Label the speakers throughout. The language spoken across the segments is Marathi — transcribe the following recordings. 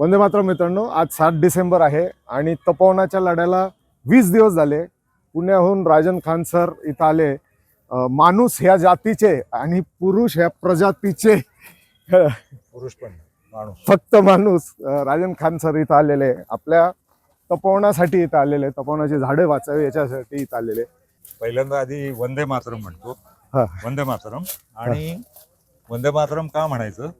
Speaker 1: वंदे मातरम मित्रांनो आज सात डिसेंबर आहे आणि तपोवनाच्या लढ्याला वीस दिवस झाले. पुण्याहून राजन खान सर इथं आले. माणूस ह्या जातीचे आणि पुरुष ह्या प्रजातीचे.
Speaker 2: पुरुष पण माणूस.
Speaker 1: फक्त माणूस राजन खान सर इथं आलेले. आपल्या तपोवनासाठी इथं आलेले. तपोवनाची झाडे वाचावी याच्यासाठी इथं आलेले.
Speaker 2: पहिल्यांदा आधी वंदे मातरम म्हणतो.
Speaker 1: हा.
Speaker 2: वंदे मातरम. आणि वंदे मातरम का म्हणायचं?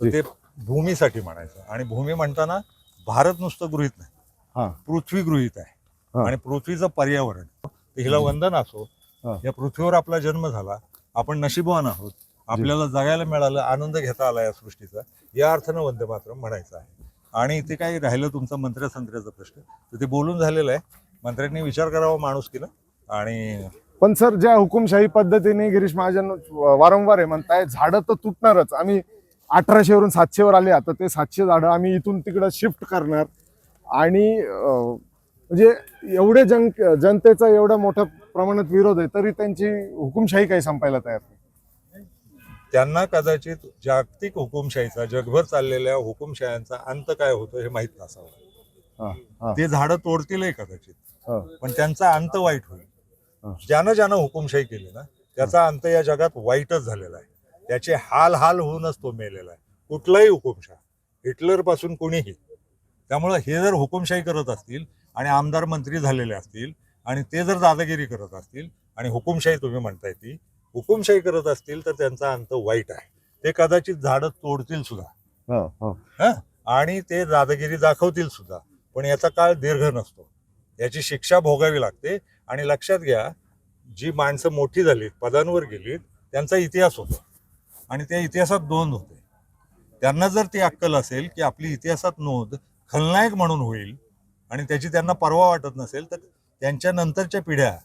Speaker 2: ते भूमीसाठी म्हणायचं. आणि भूमी म्हणताना भारत नुसतं गृहित नाही.
Speaker 1: हा.
Speaker 2: पृथ्वी गृहित आहे. आणि पृथ्वीचं पर्यावरण. हिला वंदन असो. या पृथ्वीवर आपला जन्म झाला. आपण नशिबवान आहोत. आपल्याला जगायला मिळालं आनंद घेता आला या सृष्टीचा. या अर्थानं वंदे मातरम म्हणायचं आहे. आणि ते काही राहिलं तुमचा मंत्र्यासंत्र्याचा प्रश्न. तर ते बोलून झालेलं आहे. मंत्र्यांनी विचार करावा माणूस केला. आणि
Speaker 1: पण सर ज्या हुकुमशाही पद्धतीने गिरीश महाजन वारंवार हे म्हणताय झाडं तर तुटणारच. आम्ही अठराशेवरून सातशेवर आले. आता ते सातशे झाडं आम्ही इथून तिकडं शिफ्ट करणार. आणि म्हणजे एवढे जन जनतेचा एवढ्या मोठ्या प्रमाणात विरोध आहे तरी त्यांची हुकुमशाही काही संपायला तयार नाही.
Speaker 2: त्यांना कदाचित जागतिक हुकुमशाहीचा जगभर चाललेल्या हुकुमशाह्यांचा अंत काय होतो हे माहीत नसावं. ते झाडं तोडतीलही कदाचित. पण त्यांचा अंत वाईट. होईल. ज्यानं ज्यानं हुकुमशाही केली ना त्याचा अंत या जगात वाईटच झालेला आहे. त्याचे हाल हाल होऊनच तो मेलेला आहे. कुठलाही हुकुमशाह हिटलरपासून कोणीही. त्यामुळं हे जर हुकुमशाही करत असतील आणि आमदार मंत्री झालेले असतील आणि ते जर दादागिरी करत असतील आणि हुकुमशाही तुम्ही म्हणताय ती हुकुमशाही करत असतील तर त्यांचा अंत वाईट आहे. ते कदाचित झाडं तोडतील सुद्धा.
Speaker 1: हा, हा.
Speaker 2: हं? आणि ते दादागिरी दाखवतील सुद्धा. पण याचा काळ दीर्घ नसतो. याची शिक्षा भोगावी लागते. आणि लक्षात घ्या जी माणसं मोठी झालीत पदांवर गेलीत त्यांचा इतिहास होता. आणि त्या इतिहासात नोंद होते. त्यांना जर ती अक्कल असेल की आपली इतिहासात नोंद खलनायक म्हणून होईल आणि त्याची त्यांना परवा वाटत नसेल तर त्यांच्या नंतरच्या पिढ्या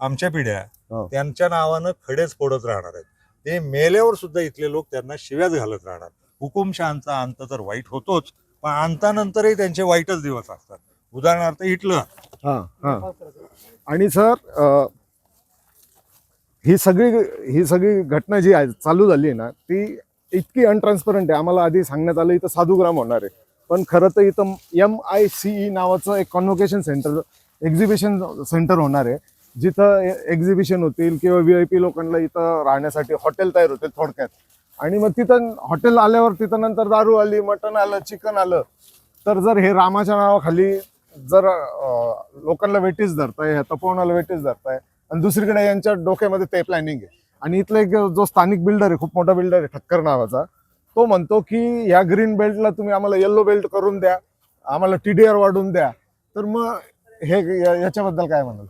Speaker 2: आमच्या पिढ्या
Speaker 1: हो.
Speaker 2: त्यांच्या नावानं खडेच फोडत राहणार आहेत. ते मेल्यावर सुद्धा इथले लोक त्यांना शिव्याच घालत राहणार. हुकुमशहांचा अंत तर वाईट होतोच पण अंतानंतरही त्यांचे वाईटच दिवस असतात. उदाहरणार्थ हिटलर.
Speaker 1: आणि सर ही सगळी ही सगळी घटना जी आहे चालू झाली आहे ना ती इतकी अनट्रान्सपरंट आहे. आम्हाला आधी सांगण्यात आलं इथं साधूग्राम होणार आहे. पण खरं तर इथं एम आय सी ई नावाचं एक कॉन्व्होकेशन सेंटर एक्झिबिशन सेंटर होणार आहे. जिथं एक्झिबिशन होतील किंवा व्ही आय पी लोकांना इथं राहण्यासाठी हॉटेल तयार होतील थोडक्यात. आणि मग तिथं हॉटेल आल्यावर तिथं नंतर दारू आली मटण आलं चिकन आलं. तर जर हे रामाच्या नावाखाली जर लोकांना वेटीस धरताय ह्या तपोवनाला वेटीस धरताय आणि दुसरीकडे यांच्या डोक्यामध्ये ते प्लॅनिंग आहे. आणि इथला एक जो स्थानिक बिल्डर आहे खूप मोठा बिल्डर आहे ठक्कर नावाचा तो म्हणतो की ह्या ग्रीन बेल्टला तुम्ही आम्हाला येल्लो बेल्ट करून द्या आम्हाला टीडीआर वाढवून द्या. तर मग हे याच्याबद्दल काय म्हणाल?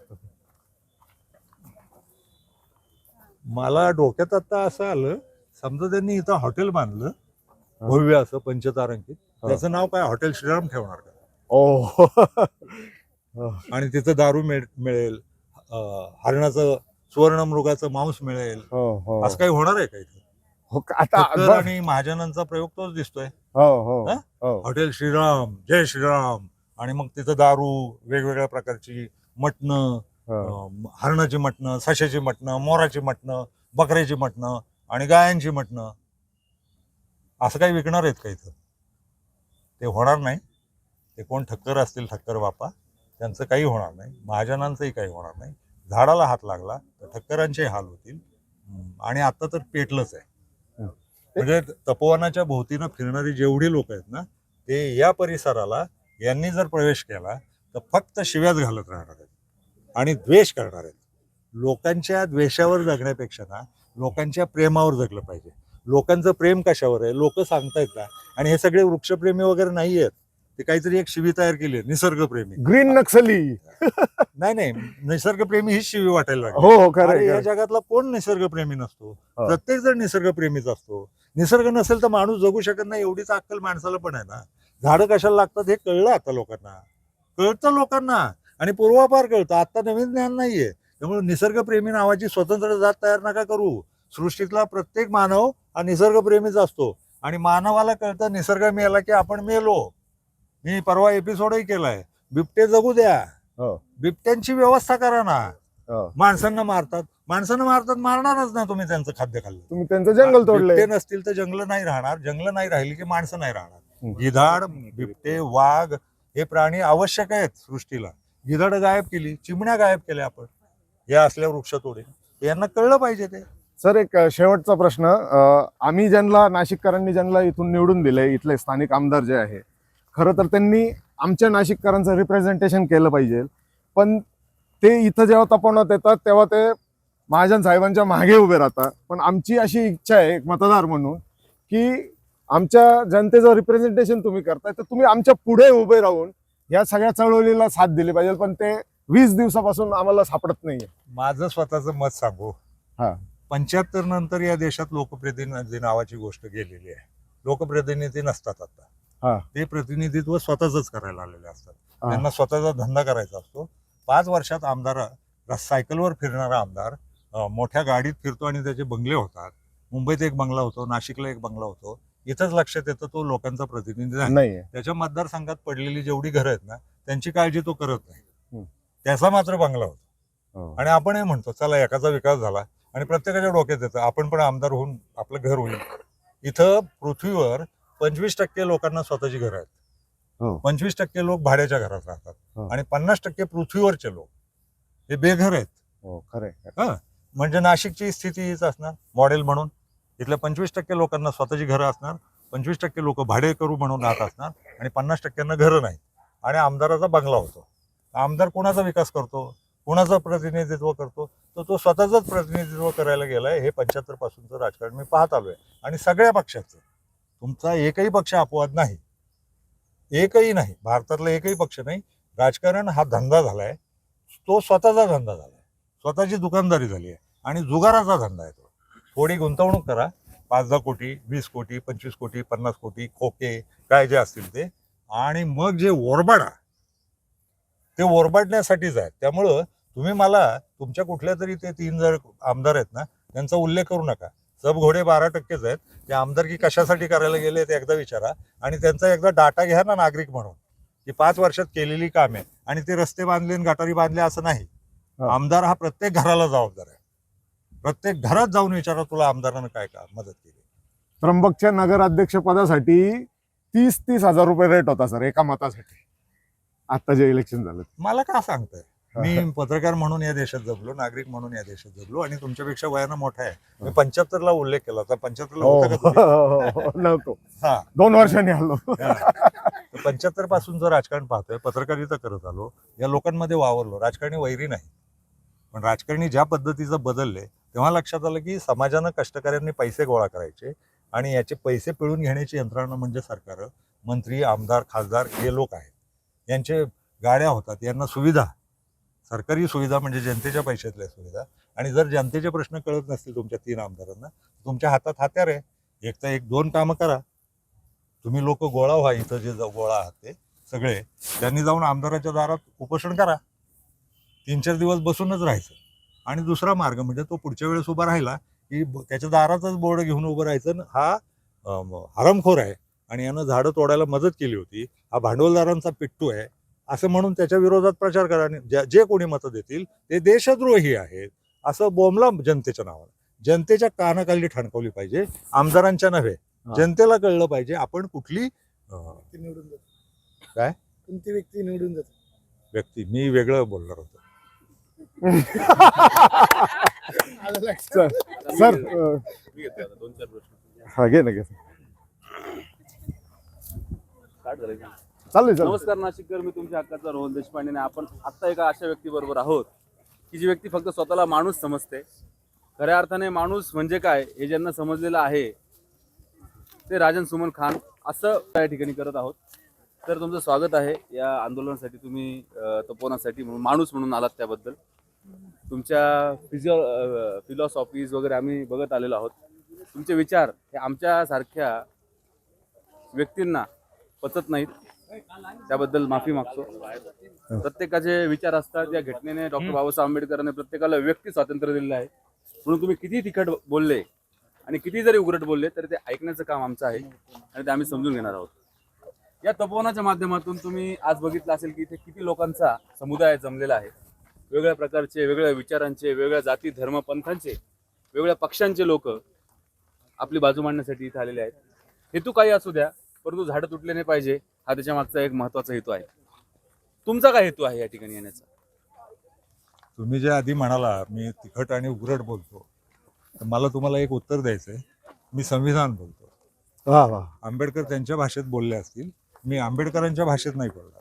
Speaker 2: मला डोक्यात आता असं आलं समजा त्यांनी इथं हॉटेल बांधलं भव्य असं पंचतारांकित त्याचं नाव काय? हॉटेल श्रीराम ठेवणार का?
Speaker 1: ओ
Speaker 2: आणि तिथं दारू मिळ- मिळेल. हरणाचं सुवर्णमृगाचं मांस मिळेल.
Speaker 1: हो हो.
Speaker 2: असं काही होणार आहे का इथं?
Speaker 1: हो का- आता
Speaker 2: आणि महाजनांचा प्रयोग तोच दिसतोय.
Speaker 1: हो हो
Speaker 2: हा?
Speaker 1: हो.
Speaker 2: हॉटेल श्रीराम जय श्रीराम. आणि मग तिथं दारू वेगवेगळ्या प्रकारची मटणं
Speaker 1: हो.
Speaker 2: अं, हरणाची मटणं सशाची मटणं मोराची मटणं बकऱ्याची मटणं आणि गायांची मटणं. असं काही विकणार आहेत का इथं? ते होणार नाही. ते कोण ठक्कर असतील ठक्कर बापा त्यांचं काही होणार नाही. महाजनांचंही काही होणार नाही. झाडाला हात लागला तर ठक्करांचे हाल होतील. आणि आता तर पेटलंच आहे. म्हणजे तपोवनाच्या भोवतीनं फिरणारी जेवढी लोक आहेत ना ते या परिसराला यांनी जर प्रवेश केला तर फक्त शिव्याच घालत राहणार आहेत. आणि द्वेष करणार आहेत. लोकांच्या द्वेषावर जगण्यापेक्षा ना लोकांच्या प्रेमावर जगलं पाहिजे. लोकांचं प्रेम कशावर आहे? लोक सांगतायत ना. आणि हे सगळे वृक्षप्रेमी वगैरे नाही आहेत ते काहीतरी एक शिवी तयार केली आहे निसर्गप्रेमी.
Speaker 1: ग्रीन नक्सली.
Speaker 2: नाही नाही निसर्गप्रेमी हीच शिवी वाटायला लागली.
Speaker 1: हो हो खरं
Speaker 2: अरे, या. जगातला कोण निसर्गप्रेमी नसतो?
Speaker 1: हो.
Speaker 2: प्रत्येक जण निसर्गप्रेमीच असतो. निसर्ग नसेल तर माणूस जगू शकत नाही एवढीच अक्कल माणसाला पण आहे ना. झाडं कशाला लागतात हे कळलं आता लोकांना. कळतं लोकांना. आणि पूर्वापार कळतं. आता नवीन ज्ञान नाहीये. त्यामुळे निसर्गप्रेमी नावाची स्वतंत्र जात तयार नका करू. सृष्टीतला प्रत्येक मानव हा निसर्गप्रेमीच असतो. आणि मानवाला कळतं निसर्ग मेला की आपण मेलो. मी परवा एपिसोडही केलाय. बिबटे जगू द्या.
Speaker 1: हो.
Speaker 2: बिबट्यांची व्यवस्था करा ना.
Speaker 1: हो.
Speaker 2: माणसांना मारतात. माणसांना मारतात मारणारच ना तुम्ही त्यांचं खाद्य खाल्लं.
Speaker 1: तुम्ही त्यांचं जंगल तोडलंय.
Speaker 2: बिबटे नसतील तर जंगल नाही राहणार. जंगल नाही राहिली की माणसं नाही राहणार. गिधाड बिबटे वाघ हे प्राणी आवश्यक आहेत सृष्टीला. गिधाड गायब केली चिमण्या गायब केल्या आपण. हे असल्या वृक्षतोडे यांना कळलं पाहिजे ते.
Speaker 1: सर एक शेवटचा प्रश्न. आम्ही ज्यांना नाशिककरांनी ज्यांना इथून निवडून दिले इथले स्थानिक आमदार जे आहे खरं तर त्यांनी आमच्या नाशिककरांचं रिप्रेझेंटेशन केलं पाहिजे. पण ते इथं जेव्हा तपवण्यात येतात तेव्हा ते महाजन साहेबांच्या मागे उभे राहतात. पण आमची अशी इच्छा आहे एक मतदार म्हणून की आमच्या जनतेचं रिप्रेझेंटेशन तुम्ही करताय तर तुम्ही आमच्या पुढे उभे राहून या सगळ्या चळवळीला साथ दिली पाहिजे. पण ते वीस दिवसापासून आम्हाला सापडत नाहीये.
Speaker 2: माझं स्वतःचं मत सांगू?
Speaker 1: हा.
Speaker 2: पंच्याहत्तर नंतर या देशात लोकप्रतिनिधी नावाची गोष्ट गेलेली आहे. लोकप्रतिनिधी नसतात आता. ते प्रतिनिधित्व स्वतःच करायला आलेले असतात.
Speaker 1: हा.
Speaker 2: त्यांना स्वतःचा धंदा करायचा असतो. पाच वर्षात आमदार सायकलवर फिरणारा आमदार मोठ्या गाडीत फिरतो आणि त्याचे बंगले होतात. मुंबईत एक बंगला होतो नाशिकला एक बंगला होतो. इथंच लक्षात येतं तो लोकांचा प्रतिनिधी
Speaker 1: नाहीये.
Speaker 2: त्याच्या मतदारसंघात पडलेली जेवढी घरं आहेत ना त्यांची काळजी तो करत नाही. त्याचा मात्र बंगला होता.
Speaker 1: हो.
Speaker 2: आणि आपणही म्हणतो चला एकाचा विकास झाला आणि प्रत्येकाच्या डोक्यात येतं आपण पण आमदार होऊन आपलं घर होईल. इथं पृथ्वीवर पंचवीस टक्के लोकांना स्वतःची घरं आहेत.
Speaker 1: हो.
Speaker 2: पंचवीस टक्के लोक भाड्याच्या घरात राहतात.
Speaker 1: हो.
Speaker 2: आणि पन्नास टक्के पृथ्वीवरचे लोक. हे बेघर आहेत.
Speaker 1: हो
Speaker 2: म्हणजे नाशिकची स्थिती हीच असणार मॉडेल म्हणून. इथल्या पंचवीस टक्के लोकांना स्वतःची घरं असणार पंचवीस टक्के लोक भाडे करू म्हणून राहत असणार आणि पन्नास टक्क्यांना घरं नाही आणि आमदाराचा बंगला होतो. आमदार कोणाचा विकास करतो? कोणाचं प्रतिनिधित्व करतो? तर तो स्वतःच प्रतिनिधित्व करायला गेलाय. हे पंच्याहत्तर पासूनचं राजकारण मी पाहत आलोय. आणि सगळ्या पक्षाचं. तुमचा एकही पक्ष अपवाद नाही. एकही नाही. भारतातला एकही पक्ष नाही. राजकारण हा धंदा झालाय. तो स्वतःचा धंदा झालाय. स्वतःची दुकानदारी झाली आहे. आणि जुगाराचा धंदा आहे तो. थोडी गुंतवणूक करा. पाच दहा कोटी वीस कोटी पंचवीस कोटी पन्नास कोटी खोके काय जे असतील ते. आणि मग जे ओरबाडा ते ओरबाडण्यासाठीच आहेत. त्यामुळं तुम्ही मला तुमच्या कुठल्या तरी ते तीन जर आमदार आहेत ना त्यांचा उल्लेख करू नका. सब घोडे बारा टक्केच आहेत ते आमदारकी कशासाठी करायला गेले ते एकदा विचारा. आणि त्यांचा एकदा डाटा घ्या ना नागरिक म्हणून की पाच वर्षात केलेली कामे आणि ते रस्ते बांधले आणि गटारी बांधले असं नाही. आमदार हा प्रत्येक घराला जबाबदार आहे. प्रत्येक घरात जाऊन विचारा तुला आमदारानं काय का मदत केली.
Speaker 1: त्र्यंबकच्या नगराध्यक्ष पदासाठी तीस तीस हजार रुपये रेट होता सर एका मतासाठी. आता जे इलेक्शन झालं
Speaker 2: मला का सांगताय? मी पत्रकार म्हणून या देशात जगलो नागरिक म्हणून या देशात जगलो आणि तुमच्यापेक्षा वयानं मोठा आहे. मी पंच्याहत्तरला उल्लेख केला होता. पंच्याहत्तरला
Speaker 1: हो
Speaker 2: होता का?
Speaker 1: हो, हा दोन वर्षांनी आलो.
Speaker 2: पंच्याहत्तरपासून जो राजकारण पाहतोय पत्रकारिता करत आलो या लोकांमध्ये वावरलो. राजकारणी वैरी नाही. पण राजकारणी ज्या पद्धतीचं बदलले तेव्हा लक्षात आलं की समाजानं कष्टकऱ्यांनी पैसे गोळा करायचे आणि याचे पैसे पिळून घेण्याची यंत्रणा म्हणजे सरकार मंत्री आमदार खासदार हे लोक आहेत. यांचे गाड्या होतात यांना सुविधा. सरकारी सुविधा म्हणजे जनतेच्या पैशातल्या सुविधा. आणि जर जनतेचे प्रश्न कळत नसतील तुमच्या तीन आमदारांना तुमच्या हातात हात्यार आहे. एक तर एक दोन कामं करा. तुम्ही लोक गोळा व्हा इथं जे जाऊ गोळा आहात ते सगळे. त्यांनी जाऊन आमदाराच्या दारात उपोषण करा. तीन चार दिवस बसूनच राहायचं. आणि दुसरा मार्ग म्हणजे तो पुढच्या वेळेस उभा राहिला की त्याच्या दारातच बोर्ड घेऊन उभं राहायचं आणि हा हरमखोर आहे. आणि यानं झाडं तोडायला मदत केली होती. हा भांडवलदारांचा पिट्टू आहे. असं म्हणून त्याच्या विरोधात प्रचार करा आणि जे कोणी मतं देतील ते देशद्रोही आहेत असं बोमला जनतेच्या नावानं. जनतेच्या कानाखाली ठणकावली पाहिजे आमदारांच्या नव्हे.
Speaker 1: हा.
Speaker 2: जनतेला कळलं पाहिजे आपण कुठली
Speaker 3: निवडून जाते
Speaker 2: काय?
Speaker 3: कोणती व्यक्ती निवडून जाते
Speaker 2: व्यक्ती. मी वेगळं बोलणार होतो.
Speaker 1: सर सर अ,
Speaker 4: मी घेतो आता दोन चार प्रश्न.
Speaker 1: हा घे ना घे.
Speaker 4: स्टार्ट
Speaker 1: चालेल
Speaker 4: नमस्कार नाशिककर मी तुमच्या हक्काचा रोहन देशपांडे आपण आत्ता एका अशा व्यक्तीबरोबर आहोत की जी व्यक्ती फक्त स्वतःला माणूस समजते. खऱ्या अर्थाने माणूस म्हणजे काय हे ज्यांना समजलेलं आहे ते राजन सुमन खान असं त्या ठिकाणी करत आहोत. तर तुमचं स्वागत आहे या आंदोलनासाठी तुम्ही अं, तपोवनासाठी म्हणून माणूस म्हणून आलात त्याबद्दल. तुमच्या फिजिओ फिलॉसॉफीज वगैरे आम्ही बघत आलेलो आहोत. तुमचे विचार हे आमच्यासारख्या व्यक्तींना पचत नाहीत. त्याबद्दल माफी मागतो. प्रत्येकाचे विचार असतात या घटनेने डॉक्टर बाबासाहेब आंबेडकरांनी प्रत्येकाला व्यक्ती स्वातंत्र्य दिलेलं आहे. म्हणून तुम्ही किती तिखट बोलले आणि किती जरी उघडट बोलले तरी ते ऐकण्याचं काम आमचं आहे आणि ते आम्ही समजून घेणार आहोत. या तपोवनाच्या माध्यमातून तुम्ही आज बघितलं असेल की इथे किती लोकांचा समुदाय जमलेला आहे. वेगळ्या प्रकारचे वेगळ्या विचारांचे वेगळ्या जाती धर्म पंथांचे वेगळ्या पक्षांचे लोक आपली बाजू मांडण्यासाठी इथे आलेले आहेत. हेतू काही असू द्या परंतु झाडं तुटले नाही पाहिजे. हा त्याच्या मागचा एक महत्त्वाचा हेतू आहे. तुमचा काय हेतू आहे या ठिकाणी येण्याचा?
Speaker 2: तुम्ही जे आधी म्हणाला मी तिखट आणि उघरट बोलतो. तर मला तुम्हाला एक उत्तर द्यायचंय. मी संविधान बोलतो.
Speaker 1: वा वा.
Speaker 2: आंबेडकर त्यांच्या भाषेत बोलले असतील. मी आंबेडकरांच्या भाषेत नाही बोलणार.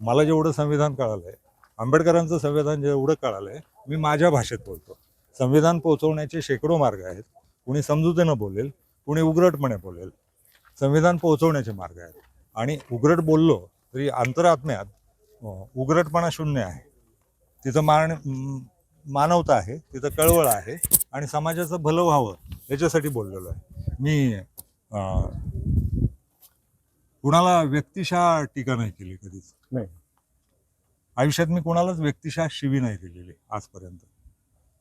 Speaker 2: मला जेवढं संविधान कळालंय आंबेडकरांचं संविधान जेवढं कळालंय मी माझ्या भाषेत बोलतो. संविधान पोहोचवण्याचे शेकडो मार्ग आहेत. कुणी समजुतीनं बोलेल कुणी उघरटपणे बोलेल. संविधान पोहोचवण्याचे मार्ग आहेत. आणि उघरट बोललो तरी अंतरात्म्यात अं, उघरटपणा शून्य आहे. तिथं मान मानवता आहे तिथं कळवळ आहे आणि समाजाचं भलं व्हावं याच्यासाठी बोललेलो आहे. मी कुणाला व्यक्तिशः टीका नाही केली कधीच.
Speaker 1: नाही.
Speaker 2: आयुष्यात मी कोणालाच व्यक्तिशः शिवी नाही दिलेली आजपर्यंत.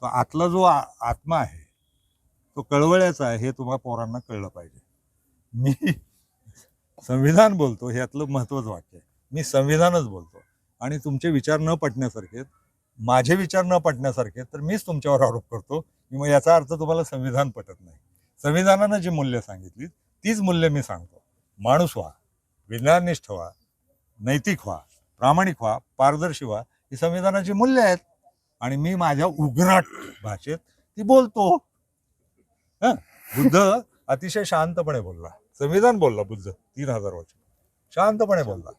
Speaker 2: तो आतला जो आत्मा आहे तो कळवळ्याचा आहे हे तुम्हाला पोरांना कळलं पाहिजे. मी संविधान बोलतो ह्यातलं यातलं वाक्य आहे. मी संविधानच बोलतो. आणि तुमचे विचार न पटण्यासारखे माझे विचार न पटण्यासारखे तर मीच तुमच्यावर आरोप करतो की मग याचा अर्थ तुम्हाला संविधान पटत नाही. संविधानानं जी मूल्य सांगितली तीच मूल्य मी सांगतो. माणूस व्हा विज्ञाननिष्ठ व्हा नैतिक व्हा प्रामाणिक व्हा पारदर्शी व्हा ही संविधानाची मूल्य आहेत. आणि मी माझ्या उघराट भाषेत ती बोलतो. हं? बुद्ध अतिशय शांतपणे बोलला. संविधान बोलला बुद्ध तीन हजार वर्ष. शांतपणे बोलला.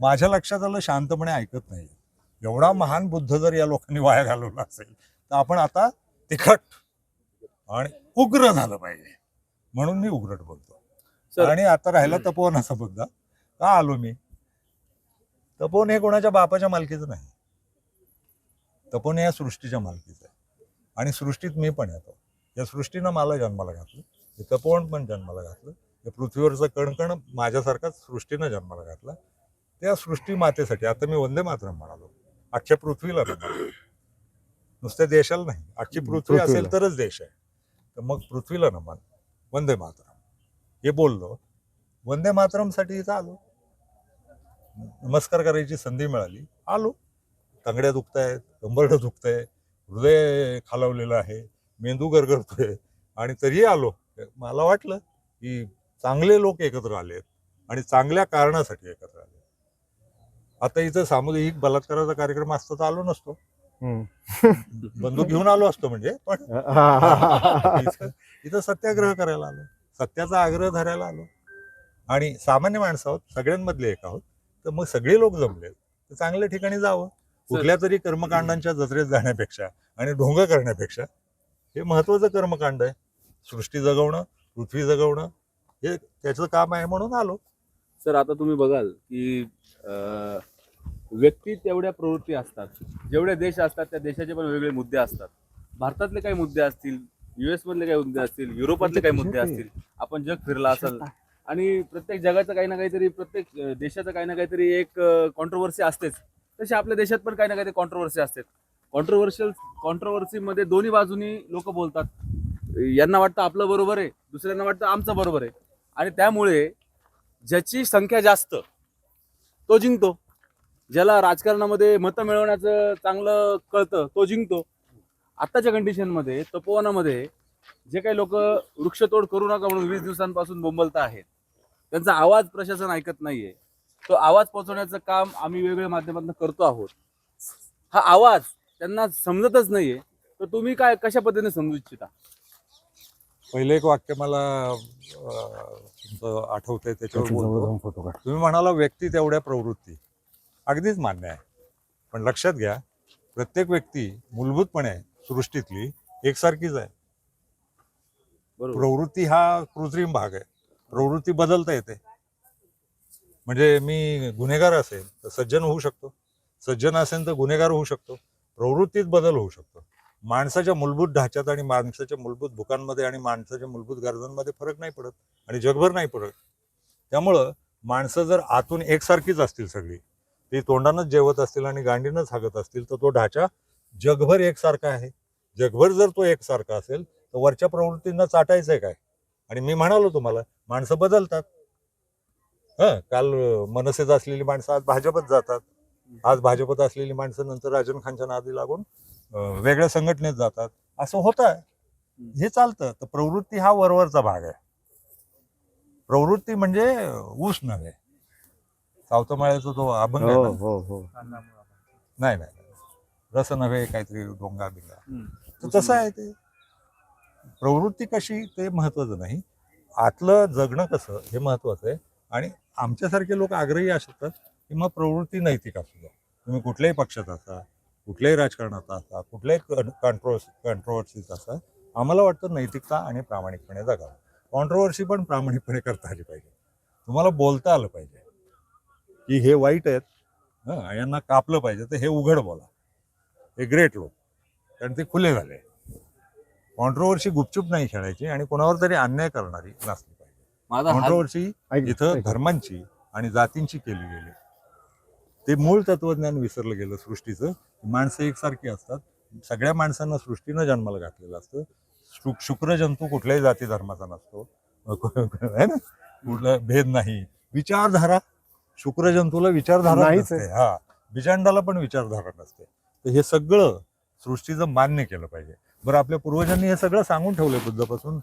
Speaker 2: माझ्या लक्षात आलं शांतपणे ऐकत नाही. एवढा महान बुद्ध जर या लोकांनी वाया घालवला असेल तर आपण आता तिखट आणि उग्र झालं पाहिजे. म्हणून मी उघरट बोलतो. आणि आता राहिला तपोवनाचा मुद्दा का आलो मी? तपोवन हे कोणाच्या बापाच्या मालकीचं नाही. तपोवन या सृष्टीच्या मालकीचं आहे. आणि सृष्टीत मी पण येतो. या सृष्टीनं मला जन्माला घातलं. तपोवन पण जन्माला घातलं. या पृथ्वीवरचं कणकण माझ्यासारखाच सृष्टीनं जन्माला घातला. त्या सृष्टी मातेसाठी आता मी वंदे मातरम म्हणालो. अख्ख्या पृथ्वीला. नुसत्या देशाला नाही. अख्खी पृथ्वी. असेल तरच देश आहे. तर मग पृथ्वीला नमन वंदे मातरम. हे बोललो वंदे मातरमसाठी इथं आलो. नमस्कार करायची संधी मिळाली. आलो. तंगड्या दुखतायत कंबरडं दुखतंय हृदय खालावलेलं आहे मेंदू गरगरतोय आणि तरीही आलो. मला वाटलं की चांगले लोक एकत्र आलेत आणि चांगल्या कारणासाठी एकत्र आले आता इथं सामुदायिक बलात्काराचा कार्यक्रम असता तर आलो नसतो. बंदूक घेऊन आलो असतो म्हणजे पण. इथं इथं सत्याग्रह करायला आलो. सत्याचा आग्रह धरायला आलो. आणि सामान्य माणसं आहोत सगळ्यांमधले एक आहोत. तर मग सगळे लोक जमले. तर चांगल्या ठिकाणी जावं. कुठल्या तरी कर्मकांडांच्या जत्रेत जाण्यापेक्षा आणि ढोंग करण्यापेक्षा हे महत्वाचं कर्मकांड आहे. सृष्टी जगवणं पृथ्वी जगवणं हे त्याचं काम आहे म्हणून आलो.
Speaker 4: सर आता तुम्ही बघाल की अं, व्यक्ती तेवढ्या प्रवृत्ती असतात. जेवढे देश असतात त्या देशाचे पण वेगळे मुद्दे असतात. भारतातले काही मुद्दे असतील युएस मधले काही मुद्दे असतील युरोपातले काही मुद्दे असतील आपण जग फिरला असाल. आणि प्रत्येक जगाचं काही ना काहीतरी प्रत्येक अं, देशाचं काही ना काहीतरी एक कॉन्ट्रोवर्सी असतेच. तशी आपल्या देशात पण काही ना काहीतरी कॉन्ट्रोवर्सी असते कॉन्ट्रोवर्शियल कॉन्ट्रोवर्सीमध्ये दोन्ही बाजूनी लोक बोलतात. यांना वाटतं आपलं बरोबर आहे दुसऱ्यांना वाटतं आमचं बरोबर आहे. आणि त्यामुळे ज्याची संख्या जास्त तो जिंकतो. ज्याला राजकारणामध्ये मतं मिळवण्याचं चांगलं कळतं तो जिंकतो. आत्ताच्या कंडिशनमध्ये तपोवनामध्ये जे काही लोक वृक्षतोड करू नका म्हणून वीस दिवसांपासून बोंबलत आहेत त्यांचा आवाज प्रशासन ऐकत नाहीये. तो आवाज पोहोचवण्याचं काम आम्ही वेगवेगळ्या माध्यमातून करतो आहोत. हा आवाज त्यांना समजतच नाहीये. तर तुम्ही काय कशा पद्धतीने समजू इच्छिता?
Speaker 2: पहिलं एक वाक्य मला आठवतंय त्याच्यावर बोलतो. तुम्ही म्हणाला व्यक्ती तेवढ्या प्रवृत्ती. अगदीच मान्य आहे. पण लक्षात घ्या प्रत्येक व्यक्ती मूलभूतपणे सृष्टीतली एकसारखीच आहे. प्रवृत्ती हा कृत्रिम भाग आहे. प्रवृत्ती बदलता येते. म्हणजे मी गुन्हेगार असेल तर सज्जन होऊ शकतो. सज्जन असेल तर गुन्हेगार होऊ शकतो. प्रवृत्तीत बदल होऊ शकतो. माणसाच्या मूलभूत ढाच्यात आणि माणसाच्या मूलभूत भूकांमध्ये आणि माणसाच्या मूलभूत गरजांमध्ये फरक नाही पडत आणि जगभर नाही पडत. त्यामुळं माणसं जर आतून एकसारखीच असतील सगळी ती तोंडानंच जेवत असतील आणि गांडीनंच हागत असतील तर तो ढाचा जगभर एकसारखा आहे. जगभर जर तो एकसारखा असेल तर वरच्या प्रवृत्तींना चाटायचंय काय? आणि मी म्हणालो तुम्हाला माणसं बदलतात. हं काल मनसेच असलेली माणसं आज भाजपत जातात. आज भाजपत असलेली माणसं नंतर राजन खानच्या नादी लागून वेगळ्या संघटनेत जातात. असं होत आहे हे चालतं. तर प्रवृत्ती हा वरवरचा भाग आहे. प्रवृत्ती म्हणजे ऊस नव्हे. सावतमाळ्याचा तो अभंग आहे
Speaker 1: हो
Speaker 2: ना,
Speaker 1: हो हो.
Speaker 2: नाही नाही. रस नव्हे काहीतरी डोंगा बिंगा. तर तसं आहे ते. प्रवृत्ती कशी ते महत्वाचं नाही. आतलं जगणं कसं हे महत्वाचं आहे. आणि आमच्यासारखे लोक आग्रही असतात की मग प्रवृत्ती नैतिक असू द्या. तुम्ही कुठल्याही पक्षात असा कुठल्याही राजकारणात असा कुठल्याही कंट्रोवर्स कंट्रोवर्सीत असा आम्हाला वाटतं नैतिकता आणि प्रामाणिकपणे जगावं. कॉन्ट्रोवर्सी पण प्रामाणिकपणे करता आली पाहिजे. तुम्हाला बोलता आलं पाहिजे. की हे वाईट आहेत हं, यांना कापलं पाहिजे तर हे उघड बोला. हे ग्रेट लोक. कारण ते खुले झाले कॉन्ट्रोवर्सी गुपचूप नाही खेळायची आणि कोणावर तरी अन्याय करणारी नसली पाहिजे.
Speaker 4: माझा
Speaker 2: कॉन्ट्रोवर्सी इथं. धर्मांची आणि जातींची केली गेली. ते मूळ तत्वज्ञान विसरलं गेलं सृष्टीचं. माणसं एकसारखी असतात. सगळ्या माणसांना सृष्टीनं जन्माला घातलेलं असतं. शु- शुक्र जंतू कुठल्याही जाती धर्माचा नसतो. है ना? कुठला भेद नाही. विचारधारा शुक्र जंतूला विचारधारा
Speaker 1: आहे.
Speaker 2: नसते. हा. बिजांडाला पण विचारधारा नसते. तर हे सगळं सृष्टीचं मान्य केलं पाहिजे. बरं आपल्या पूर्वजांनी हे सगळं सांगून ठेवलंय बुद्धपासून.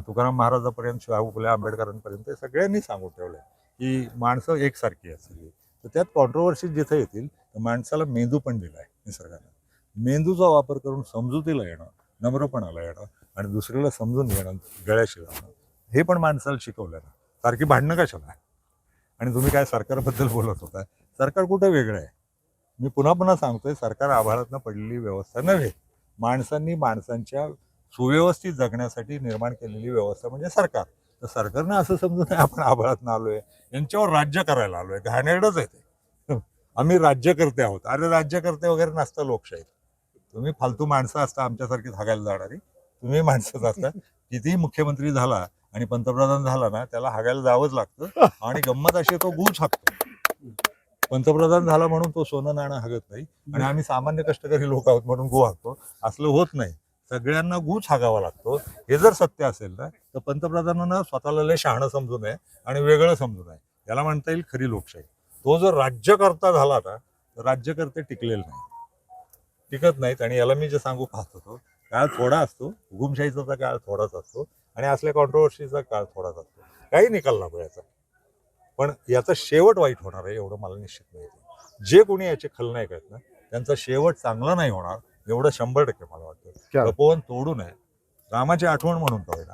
Speaker 2: तुकाराम महाराजापर्यंत शाहू फुले आंबेडकरांपर्यंत हे सगळ्यांनी सांगून ठेवलंय की माणसं एकसारखी असली तर त्यात कॉन्ट्रोवर्सी जिथे येतील तर माणसाला मेंदू पण दिला आहे निसर्गानं. मेंदूचा वापर करून समजुतीला येणं नम्रपणाला येणं आणि दुसऱ्याला समजून घेणं गळ्याशी राहणं हे पण माणसाला शिकवलं ना. सारखी भांडणं कशाला? आणि तुम्ही काय सरकारबद्दल बोलत होता? सरकार कुठं वेगळं आहे? मी पुन्हा पुन्हा सांगतोय सरकार आभारातनं पडलेली व्यवस्था नव्हे. माणसांनी माणसांच्या सुव्यवस्थित जगण्यासाठी निर्माण केलेली व्यवस्था म्हणजे सरकार. तर सरकारनं असं समजून नाही आपण आलो आलोय. यांच्यावर राज्य करायला आलोय. घाणेरडंच आहे ते. आम्ही राज्यकर्ते आहोत. अरे राज्यकर्ते वगैरे नसतं लोकशाहीत. तुम्ही फालतू माणसं असता आमच्यासारखी हागायला जाणारी. तुम्ही माणसंच असता. कितीही मुख्यमंत्री झाला आणि पंतप्रधान झाला ना त्याला हागायला जावंच लागतं. आणि गंमत अशी तो गूच हाकतो पंतप्रधान झाला म्हणून तो सोनं नाणं हागत नाही. आणि आम्ही सामान्य कष्टकरी लोक आहोत म्हणून गो हाकतो असलं होत नाही. सगळ्यांना गूच हागावा लागतो. हे जर सत्य असेल ना तर पंतप्रधानांना स्वतःला लय शहाणं समजू नये आणि वेगळं समजू नये याला म्हणता येईल खरी लोकशाही. तो जर राज्यकर्ता झाला ना तर राज्यकर्ते टिकलेले नाही टिकत नाहीत आणि याला मी जे सांगू पाहत होतो काळ थोडा असतो हुकुमशाहीचा काळ थोडाच असतो आणि असल्या कॉन्ट्रोवर्सीचा काळ थोडाच असतो. काही निकाल लागू याचा. पण याचा शेवट वाईट होणार आहे एवढं मला निश्चित माहिती जे कोणी याचे खलनायक आहेत ना त्यांचा शेवट चांगला नाही होणार एवढं शंभर टक्के मला वाटतं? तपोवन तोडू नये रामाची आठवण म्हणून तो ना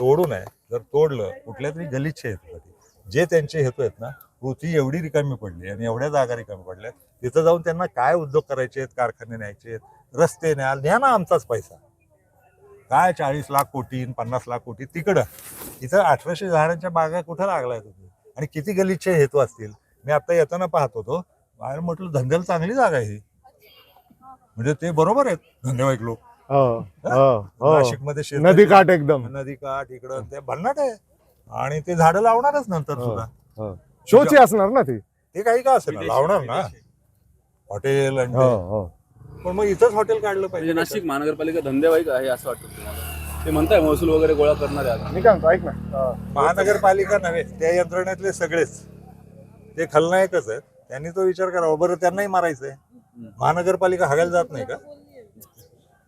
Speaker 2: तोडू नये जर तोडलं कुठल्या तरी गलिच्छ हेतूसाठी. जे त्यांचे हेतू आहेत ना पृथ्वी एवढी रिकामी पडली आणि एवढ्या जागा रिकामी पडल्या तिथं जाऊन त्यांना काय उद्योग करायचे आहेत कारखाने न्यायचे आहेत रस्ते न्या न्या ना आमचाच पैसा. काय चाळीस लाख कोटी पन्नास लाख कोटी तिकडं. इथं अठराशे झाडांच्या बागा कुठं लागलाय तुम्ही? आणि किती गलिच्छ हेतू असतील? मी आता येताना पाहत होतो. बाहेर म्हटलं धंद्याला चांगली जागा आहे ही. म्हणजे ते बरोबर आहेत धंदेवाईक लोक.
Speaker 1: हो हो? हो
Speaker 2: नाशिकमध्ये शेत
Speaker 1: नदी काठ एकदम.
Speaker 2: नदी काठ इकडं ते भन्नाट आहे. आणि ते झाडं लावणारच नंतर. सुद्धा.
Speaker 1: हो. शोची असणार ना ती?
Speaker 2: ते काही का असेल लावणार ना. हॉटेल पण मग इथंच हॉटेल काढलं
Speaker 4: म्हणजे
Speaker 2: पाहिजे
Speaker 4: नाशिक महानगरपालिका धंदेवाईक आहे असं वाटतं तुम्हाला. ते म्हणताय महसूल वगैरे गोळा करणार आहे आता.
Speaker 1: मी काय म्हणतो ऐक ना.
Speaker 2: महानगरपालिका नव्हे त्या यंत्रणेतले सगळेच. ते खलनायकच आहेत. त्यांनी तो विचार करावा. बरं त्यांनाही मारायचंय. महानगरपालिका हागायला जात नाही का?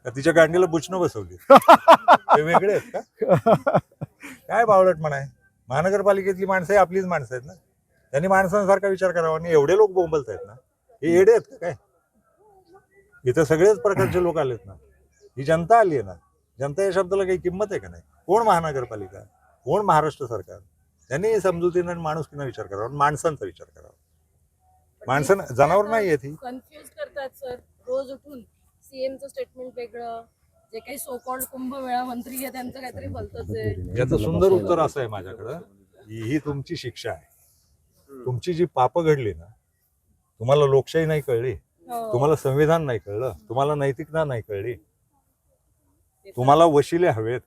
Speaker 2: का तिच्या गांडीला बुचणं बसवली? ते वेगळे आहेत का? काय बावळट म्हणाय? महानगरपालिकेतली माणसं ही आपलीच माणसं आहेत ना? त्यांनी माणसांसारखा विचार करावा आणि एवढे लोक बोंबलत आहेत ना? हे येडे आहेत का काय? इथं सगळेच प्रकारचे लोक आलेत ना? ही जनता आली आहे ना? जनता या शब्दाला काही किंमत आहे का नाही? कोण महानगरपालिका? कोण महाराष्ट्र सरकार? त्यांनी समजुतीनं आणि किंवा विचार करावा माणसांचा विचार करावा. माणसं जनावर नाही आहेत ही.
Speaker 5: कन्फ्युज करतात सर रोज उठून सीएमचं स्टेटमेंट वेगळं जे काही सो कॉल्ड कुंभमेळा मंत्री आहे त्यांचं काहीतरी भलतच आहे
Speaker 2: याचं सुंदर उत्तर असं आहे माझ्याकडं ही ही तुमची शिक्षा आहे. तुमची जी पापं घडली ना तुम्हाला लोकशाही नाही कळली.
Speaker 5: हो.
Speaker 2: तुम्हाला संविधान नाही कळलं. तुम्हाला नैतिकता नाही कळली.
Speaker 5: ते
Speaker 2: तुम्हाला वशिले हवेत.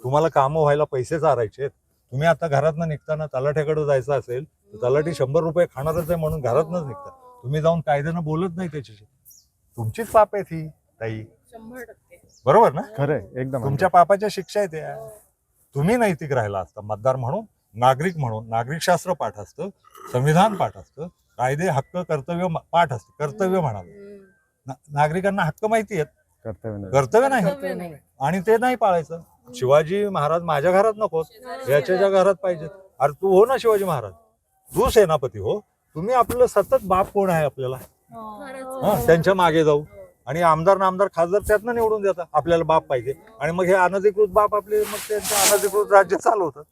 Speaker 2: तुम्हाला कामं व्हायला पैसे चारायचे तुम्ही आता घरातनं निघताना तलाठ्याकडे जायचं असेल तलाठी शंभर रुपये खाणारच आहे म्हणून घरातनच निघता तुम्ही जाऊन कायद्यानं बोलत नाही त्याच्याशी. तुमचीच पाप आहे ती ताई. बरोबर ना?
Speaker 1: खरंय एकदम
Speaker 2: तुमच्या पापाच्या शिक्षा आहे त्या. तुम्ही नैतिक राहिला असता मतदार म्हणून नागरिक म्हणून. नागरिकशास्त्र पाठ असतं संविधान पाठ असतं कायदे हक्क कर्तव्य पाठ असतं कर्तव्य म्हणाल. नागरिकांना हक्क माहिती आहेत.
Speaker 1: कर्तव्य नाही.
Speaker 2: कर्तव्य नाही. आणि ते नाही पाळायचं. शिवाजी महाराज माझ्या घरात नको याच्याच्या घरात पाहिजे अरे तू हो ना शिवाजी महाराज. तू सेनापती हो तुम्ही आपलं सतत बाप कोण आहे आपल्याला. हा त्यांच्या मागे जाऊ. आणि आमदार नामदार खासदार त्यातनं निवडून देतात आपल्याला बाप पाहिजे. आणि मग हे अनधिकृत बाप आपले मग त्यांचं अनधिकृत राज्य चालवतात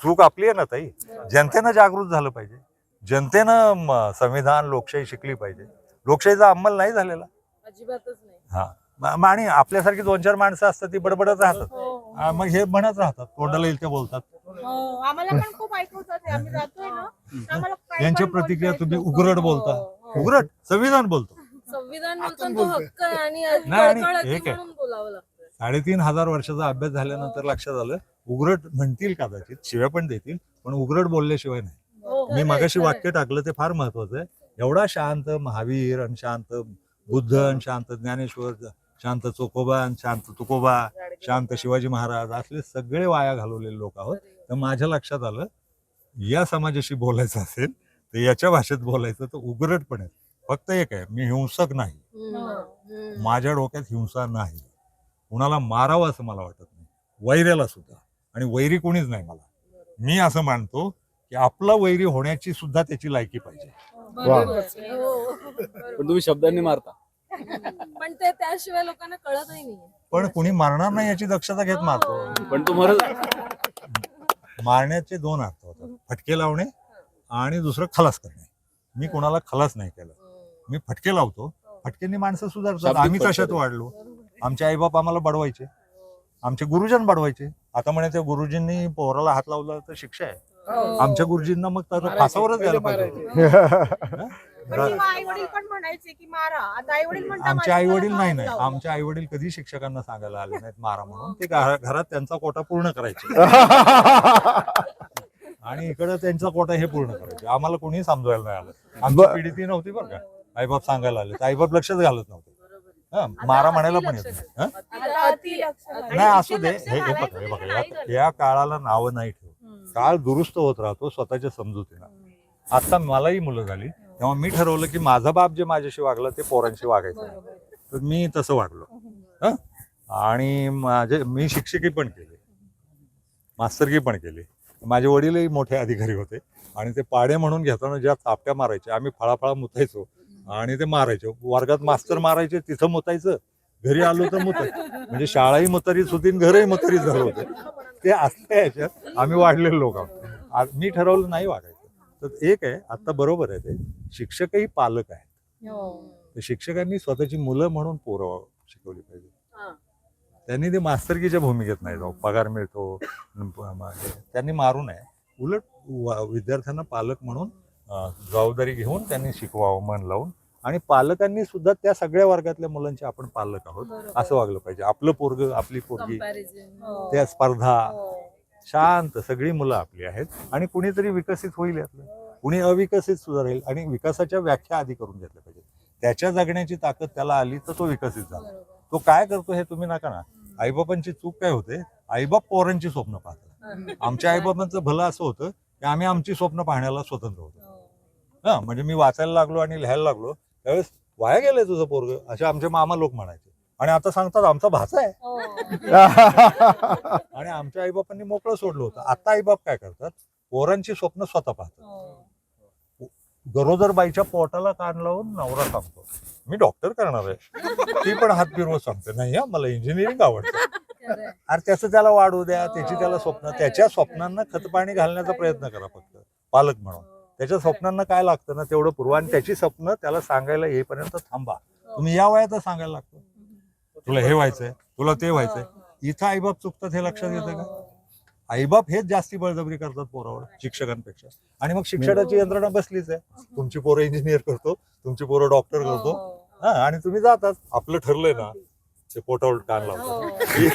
Speaker 2: चूक आपली आहे ना ताई? जनतेनं जागृत झालं पाहिजे. जनतेनं संविधान लोकशाही शिकली पाहिजे. लोकशाहीचा अंमल नाही झालेला.
Speaker 5: अजिबातच नाही.
Speaker 2: हा. आणि आपल्यासारखी दोन चार माणसं असतात ती बडबडत राहतात
Speaker 5: हो.
Speaker 2: हा, मग हे म्हणत राहतात तोंडाला येईल ते बोलतात
Speaker 6: हो, आम्हाला पण खूप ऐकवतात हे. आम्ही जातोय ना तर आम्हाला काही
Speaker 2: यांच्या
Speaker 6: पण बोलता
Speaker 2: प्रतिक्रिया तुम्ही. उग्रट बोलता
Speaker 5: हो.
Speaker 2: उग्रट संविधान बोलतो
Speaker 5: संविधान बोलतो
Speaker 3: आपण
Speaker 5: तो
Speaker 3: बोलतोय.
Speaker 5: हक्क आहे आणि
Speaker 2: नाही, आणि
Speaker 5: कळकळ
Speaker 2: एक आहे.
Speaker 5: म्हणून बोलावं लागतं
Speaker 2: साडेतीन हजार वर्षाचा अभ्यास झाल्यानंतर लक्षात आलं उग्रट म्हणतील कदाचित शिव्या पण देतील पण उग्रट बोलल्याशिवाय नाही
Speaker 5: हो,
Speaker 2: मी मगाशी
Speaker 5: खरंय.
Speaker 2: वाक्य टाकलं ते फार महत्वाचं आहे एवढा शांत महावीर आणि शांत बुद्ध आणि शांत ज्ञानेश्वर शांत चोकोबा शांत तुकोबा शांत शिवाजी महाराज असले सगळे वाया घालवलेले लोक आहोत. तर माझ्या लक्षात आलं या समाजाशी बोलायचं असेल तर याच्या भाषेत बोलायचं तर उग्रट पण आहे फक्त एक आहे मी हिंसक नाही.
Speaker 5: हम्म.
Speaker 2: माझ्या डोक्यात हिंसा नाही. कुणाला मारावं असं मला वाटत नाही. वैऱ्याला सुद्धा. आणि वैरी कोणीच नाही मला. मी असं मानतो की आपला वैरी होण्याची सुद्धा त्याची लायकी पाहिजे.
Speaker 5: हो.
Speaker 4: पण तुम्ही शब्दांनी मारता.
Speaker 5: पण ते त्याशिवाय लोकांना कळतही नाही
Speaker 2: पण कुणी मारणार नाही याची दक्षता घेत मारतो.
Speaker 4: पण तू मरत
Speaker 2: मारण्याचे दोन अर्थ होतात. फटके लावणे आणि दुसरं खलास करणे. मी कोणाला खलास नाही केलं. मी फटके लावतो. फटक्यांनी माणसं सुधारतात. आम्ही
Speaker 4: फटके.
Speaker 2: तशात वाढलो. आमचे आईबाप आम्हाला बडवायचे. आमचे गुरुजन बडवायचे. आता म्हणे त्या गुरुजींनी पोराला हात लावला तर शिक्षा आहे.
Speaker 5: हो.
Speaker 2: आमच्या गुरुजींना मग तर
Speaker 3: मारायचे,
Speaker 2: फासावरच द्यायला पाहिजे
Speaker 6: आई वडील पण म्हणायचे की मारा. आता आई वडील म्हणतात
Speaker 2: आमचे आई वडील नाही नाही. आमचे आई वडील कधी शिक्षकांना सांगायला आले नाहीत मारा म्हणून. ते घरा- घरात त्यांचा कोटा पूर्ण करायचे. आणि इकडे त्यांचा कोटा हे पूर्ण करायचे. आम्हाला कोणी समजवायला नाही आलं. आमची पिढी ती नव्हती बरं का. आईबाप सांगायला आले. तर आईबाप लक्षच घालत नव्हते. हा, मारा म्हणायला पण येत नाही. हा?
Speaker 6: आता अति लक्ष घालायचं.
Speaker 2: नाही असू दे. हे हे बघा हे बघा. या काळाला नावं नाही ठेव काळ दुरुस्त होत राहतो स्वतःच्या समजुतीनं. आता मलाही मुलं झाली. तेव्हा मी ठरवलं की माझा बाप जे माझ्याशी वागला ते पोरांशी वागायचं तर मी तसं वागलो. हं? आणि माझे मी शिक्षकी पण केली. मास्तरकी पण केली. माझे वडीलही मोठे अधिकारी होते. आणि ते पाडे म्हणून घेताना ज्या चापट्या मारायचे आम्ही फळाफळा मुतायचो आणि ते मारायचे. वर्गात मास्तर मारायचे तिथं मुतायचं. घरी आलो तर मुतायचं म्हणजे शाळाही मुतारीच होती घरही मुतारीच झालं होतं. ते असल्या ह्याच्यात आम्ही वाढलेले लोक आहोत. मी ठरवलं नाही वागायचं. तर एक आहे आता बरोबर आहे ते शिक्षकही पालक आहेत तर शिक्षकांनी स्वतःची मुलं म्हणून पोरं शिकवली पाहिजे
Speaker 5: हा.
Speaker 2: त्यांनी ते मास्तरकीच्या भूमिकेत नाही जाऊ पगार मिळतो हे. त्यांनी मारू नये उलट विद्यार्थ्यांना पालक म्हणून जबाबदारी घेऊन त्यांनी शिकवावं मन लावून आणि पालकांनी सुद्धा त्या सगळ्या वर्गातल्या मुलांचे आपण पालक आहोत. असं वागलं पाहिजे आपलं पोरग आपली पोरगी. त्या स्पर्धा
Speaker 5: हो.
Speaker 2: शांत सगळी मुलं आपली आहेत आणि कुणीतरी विकसित होईल यातलं. कुणी अविकसित सुद्धा राहील आणि विकासाच्या व्याख्या आधी करून घेतल्या पाहिजे त्याच्या जगण्याची ताकद त्याला आली तर तो विकसित झाला. तो काय करतो हे तुम्ही नका ना. आईबापांची चूक काय होते? आईबाप पोरांची स्वप्न पाहतात. आमच्या आईबाबांचं भलं असं होतं की आम्ही आमची स्वप्न पाहण्याला स्वतंत्र होतो. हा म्हणजे मी वाचायला लागलो आणि लिहायला लागलो. त्यावेळेस वाया गेलंय तुझं पोरग असे आमचे मामा लोक म्हणायचे. आणि आता सांगतात आमचा भाचा आहे.
Speaker 5: हो.
Speaker 2: आणि आमच्या आईबापांनी मोकळं सोडलं होतं. आता आईबाप काय करतात? पोरांची स्वप्न स्वतः पाहतात.
Speaker 5: हो.
Speaker 2: गरोदर बाईच्या पोटाला कान लावून नवरा सांगतो मी डॉक्टर करणार आहे. ती पण हात फिरवत सांगते नाही हा मला इंजिनिअरिंग आवडतं. अरे त्याचं त्याला वाढू द्या त्याची त्याला स्वप्न त्याच्या स्वप्नांना खतपाणी घालण्याचा प्रयत्न करा फक्त पालक म्हणून. त्याच्या स्वप्नांना काय लागतं ना तेवढं पूर्व आणि त्याची स्वप्न त्याला सांगायला येईपर्यंत थांबा. तुम्ही या वयातच सांगायला लागतं. तुला हे व्हायचंय तुला ते व्हायचंय. इथं आईबाप चुकतात हे लक्षात येतं का? आईबाप हेच जास्ती बळजबरी करतात पोरावर शिक्षकांपेक्षा. आणि मग शिक्षणाची यंत्रणा बसलीच आहे. तुमची पोरं इंजिनियर करतो तुमची पोरं डॉक्टर करतो.
Speaker 5: हो.
Speaker 2: हा आणि तुम्ही जातात. आपलं ठरलंय ना ते पोटावर कान लावतो
Speaker 5: हो.
Speaker 2: ही-.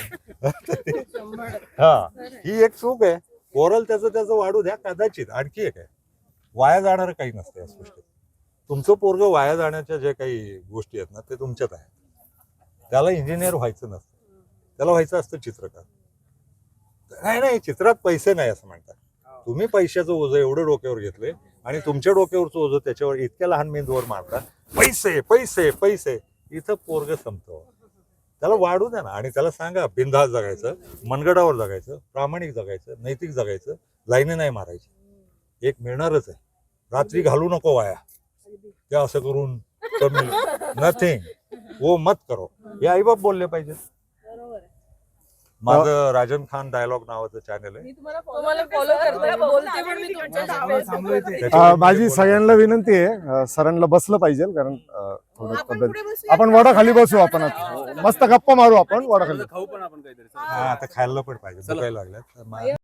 Speaker 2: हा. ही एक चूक आहे. पोरल त्याचं त्याचं वाढू द्या कदाचित आणखी एक आहे. वाया जाणारं काही नसतं या गोष्टीत तुमचं पोरग वाया जाण्याच्या ज्या काही गोष्टी आहेत ना ते तुमच्यात आहेत. त्याला इंजिनियर व्हायचं नसतं. त्याला व्हायचं असतं चित्रकार. नाही नाही चित्रात पैसे नाही असं म्हणतात. तुम्ही पैशाचं ओझं एवढं डोक्यावर घेतलंय आणि तुमच्या डोक्यावरचं ओझं त्याच्यावर इतक्या लहान मेंदूवर मारतात पैसे पैसे पैसे. इथं पोरग संपतो त्याला वाढू द्या ना. आणि त्याला सांगा बिनधास्त जगायचं मनगडावर जगायचं प्रामाणिक जगायचं नैतिक जगायचं लाईने नाही मारायची. एक मिळणारच आहे. रात्री घालू नको वाया. ते असं करून कमी. नथिंग वो मत करो. हे आईबाप बोलले पाहिजे.
Speaker 5: बरोबर आहे.
Speaker 2: माझं राजन खान डायलॉग नावाचं चॅनल आहे.
Speaker 6: मी तुम्हाला
Speaker 5: तुम्हाला
Speaker 6: follow
Speaker 5: follow
Speaker 6: करते,
Speaker 5: करते,
Speaker 6: सर.
Speaker 5: बोलते पण मी
Speaker 6: मी
Speaker 5: तुमच्या
Speaker 6: तुमच्या
Speaker 3: थांबलो इथे.
Speaker 1: अ,
Speaker 2: त्याच्यावर
Speaker 1: माझी सगळ्यांना विनंती आहे अ, सरांना बसलं पाहिजे कारण अ, थोडं
Speaker 6: आपण
Speaker 1: तब्येत. आपण वडाखाली बसू आपण आता. मस्त गप्पा मारू आपण वडाखाली.
Speaker 4: खाऊ पण आपण काहीतरी
Speaker 2: हा आता खायला पण पाहिजे तर मा-